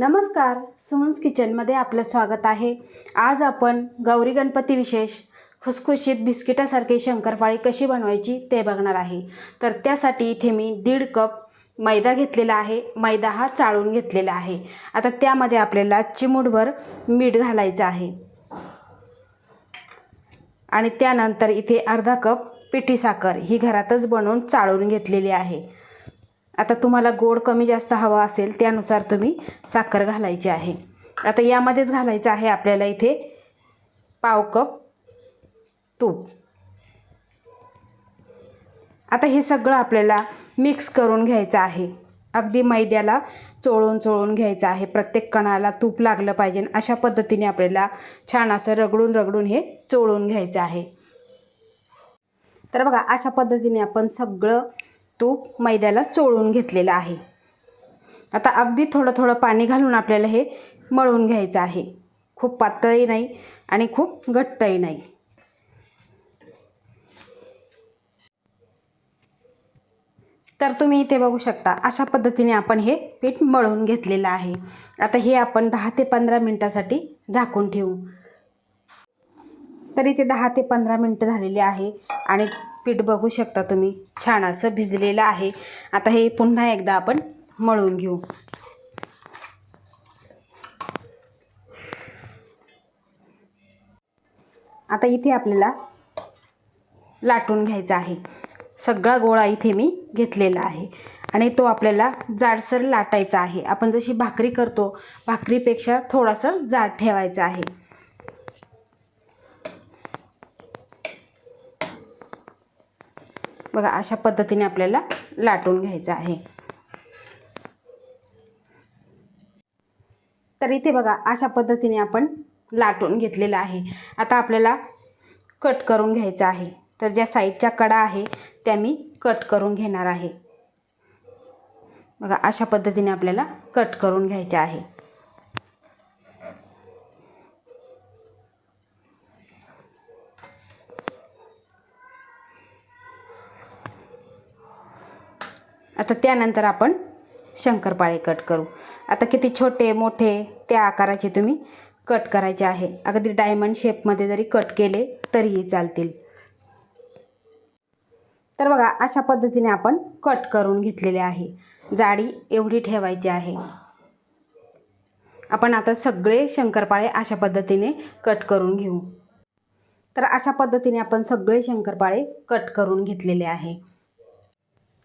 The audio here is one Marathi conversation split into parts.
नमस्कार सुमन्स किचनमध्ये आपलं स्वागत आहे. आज आपण गौरी गणपती विशेष खुसखुशीत बिस्किटासारखी शंकरपाळी कशी बनवायची ते बघणार आहे. तर त्यासाठी इथे मी दीड कप मैदा घेतलेला आहे. मैदा हा चाळून घेतलेला आहे. आता त्यामध्ये आपल्याला चिमूटभर मीठ घालायचं आहे. आणि त्यानंतर इथे अर्धा कप पिठी साखर ही घरातच बनवून चाळून घेतलेली आहे. आता तुम्हाला गोड कमी जास्त हवा असेल त्यानुसार तुम्ही साखर घालायची आहे. आता यामध्येच घालायचं आहे आपल्याला इथे पाव कप तूप. आता हे सगळं आपल्याला मिक्स करून घ्यायचं आहे. अगदी मैद्याला चोळून चोळून घ्यायचं आहे. प्रत्येक कणाला तूप लागलं पाहिजे. अशा पद्धतीने आपल्याला छान असं रगडून रगडून हे चोळून घ्यायचं आहे. तर बघा अशा पद्धतीने आपण सगळं तूप मैद्याला चोळून घेतलेलं आहे. आता अगदी थोडं थोडं पाणी घालून आपल्याला हे मळून घ्यायचं आहे. खूप पातळही नाही आणि खूप घट्टही नाही. तर तुम्ही इथे बघू शकता अशा पद्धतीने आपण हे पीठ मळून घेतलेलं आहे. आता हे आपण दहा ते पंधरा मिनटासाठी झाकून ठेवू. तर इथे दहा ते पंधरा मिनटं झालेली आहे आणि पीठ बघू शकता तुम्ही. छान असं भिजलेलं आहे. आता हे पुन्हा एकदा आपण मळून घेऊ. आता इथे आपल्याला लाटून घ्यायचा आहे. सगळा गोळा इथे मी घेतलेला आहे. आणि तो आपल्याला जाडसर लाटायचा आहे. आपण जशी भाकरी करतो भाकरीपेक्षा थोडासा जाड ठेवायचा आहे. बघा अशा पद्धतीने आपल्याला लाटून घ्यायचं आहे. तर इथे बघा अशा पद्धतीने आपण लाटून घेतलेलं आहे. आता आपल्याला कट करून घ्यायचं आहे. तर ज्या साईडच्या कडा आहे त्या मी कट करून घेणार आहे. बघा अशा पद्धतीने आपल्याला कट करून घ्यायच्या आहे. आता त्यानंतर आपण शंकरपाळे कट करू. आता किती छोटे मोठे त्या आकाराचे तुम्ही कट करायचे आहे. अगदी डायमंड शेपमध्ये जरी कट केले तरीही चालतील. तर बघा अशा पद्धतीने आपण कट करून घेतलेले आहे. जाडी एवढी ठेवायची आहे. आपण आता सगळे शंकरपाळे अशा पद्धतीने कट करून घेऊ. तर अशा पद्धतीने आपण सगळे शंकरपाळे कट करून घेतलेले आहे.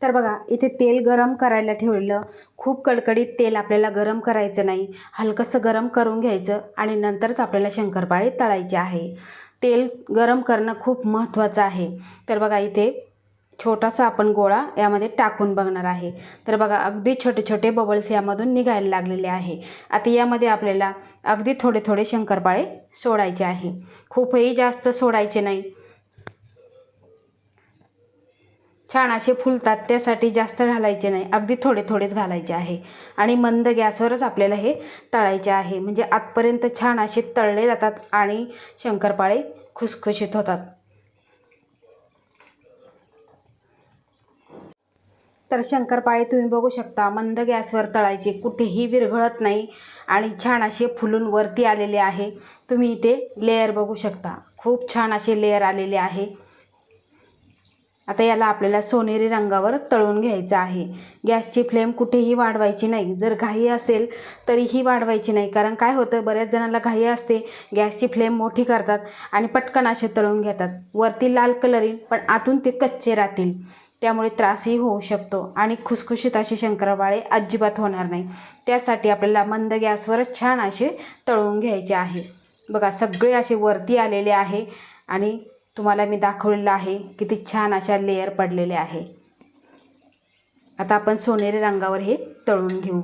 तर बघा इथे तेल गरम करायला ठेवलेलं खूप कडकडीत तेल आपल्याला गरम करायचं नाही. हलकंसं गरम करून घ्यायचं आणि नंतरच आपल्याला शंकरपाळे तळायचे आहे. तेल गरम करणं खूप महत्त्वाचं आहे. तर बघा इथे छोटासा आपण गोळा यामध्ये टाकून बघणार आहे. तर बघा अगदी छोटे छोटे बबल्स यामधून निघायला लागलेले आहे. आता यामध्ये आपल्याला अगदी थोडे थोडे शंकरपाळे सोडायचे आहे. खूपही जास्त सोडायचे नाही. छान असे फुलतात त्यासाठी जास्त घालायचे नाही. अगदी थोडे थोडेच घालायचे आहे. आणि मंद गॅसवरच आपल्याला हे तळायचे आहे. म्हणजे आतपर्यंत छान असे तळले जातात आणि शंकरपाळे खुसखुशीत होतात. तर शंकरपाळे तुम्ही बघू शकता मंद गॅसवर तळायचे. कुठेही विरघळत नाही आणि छान असे फुलून वरती आलेले आहे. तुम्ही इथे लेअर बघू शकता. खूप छान असे लेयर आलेले आहे. आता याला आपल्याला सोनेरी रंगावर तळून घ्यायचं आहे. गॅसची फ्लेम कुठेही वाढवायची नाही. जर घाई असेल तरीही वाढवायची नाही. कारण काय होतं? बऱ्याच जणांना घाई असते. गॅसची फ्लेम मोठी करतात आणि पटकन असे तळून घेतात. वरती लाल कलर येईल पण आतून ते कच्चे राहतील. त्यामुळे त्रासही होऊ शकतो आणि खुसखुशीत असे शंकरपाळे अजिबात होणार नाही. त्यासाठी आपल्याला मंद गॅसवरच छान असे तळून घ्यायचे आहे. बघा सगळे असे वरती आलेले आहे आणि तुम्हाला मी दाखवलेलं आहे किती छान अशा लेअर पडलेले आहे. आता आपण सोनेरी रंगावर हे तळून घेऊ.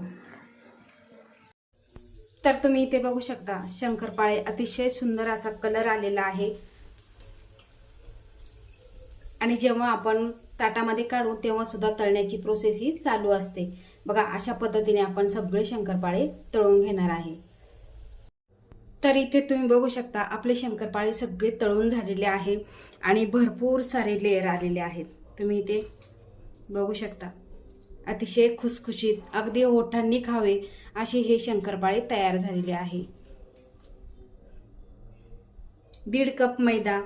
तर तुम्ही इथे बघू शकता शंकरपाळे अतिशय सुंदर असा कलर आलेला आहे. आणि जेव्हा आपण ताटामध्ये काढू तेव्हा सुद्धा तळण्याची प्रोसेस ही चालू असते. बघा अशा पद्धतीने आपण सगळे शंकरपाळे तळून घेणार आहे. तर इथे तुम्ही बघू शकता आपले शंकरपाळे सगळे तळून झालेले आहे आणि भरपूर सारे लेअर आलेले आहेत. तुम्ही इथे बघू शकता. अतिशय खुसखुशीत अगदी ओठांनी खावे असे हे शंकरपाळे तयार झालेले आहे. दीड कप मैदा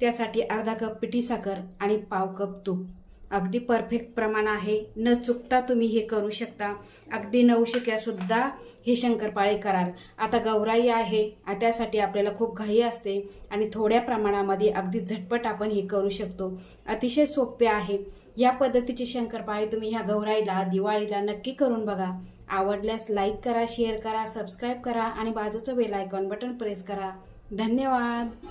त्यासाठी अर्धा कप पिठी साखर आणि पाव कप तूप. अगदी परफेक्ट प्रमाण आहे. न चुकता तुम्ही हे करू शकता. अगदी नवशिक्यासुद्धा हे शंकरपाळे कराल. आता गौराई आहे त्यासाठी आपल्याला खूप घाई असते आणि थोड्या प्रमाणामध्ये अगदी झटपट आपण हे करू शकतो. अतिशय सोपे आहे. या पद्धतीची शंकरपाळे तुम्ही ह्या गौराईला दिवाळीला नक्की करून बघा. आवडल्यास लाईक करा शेअर करा सबस्क्राईब करा आणि बाजूचं बेल आयकॉन बटन प्रेस करा. धन्यवाद!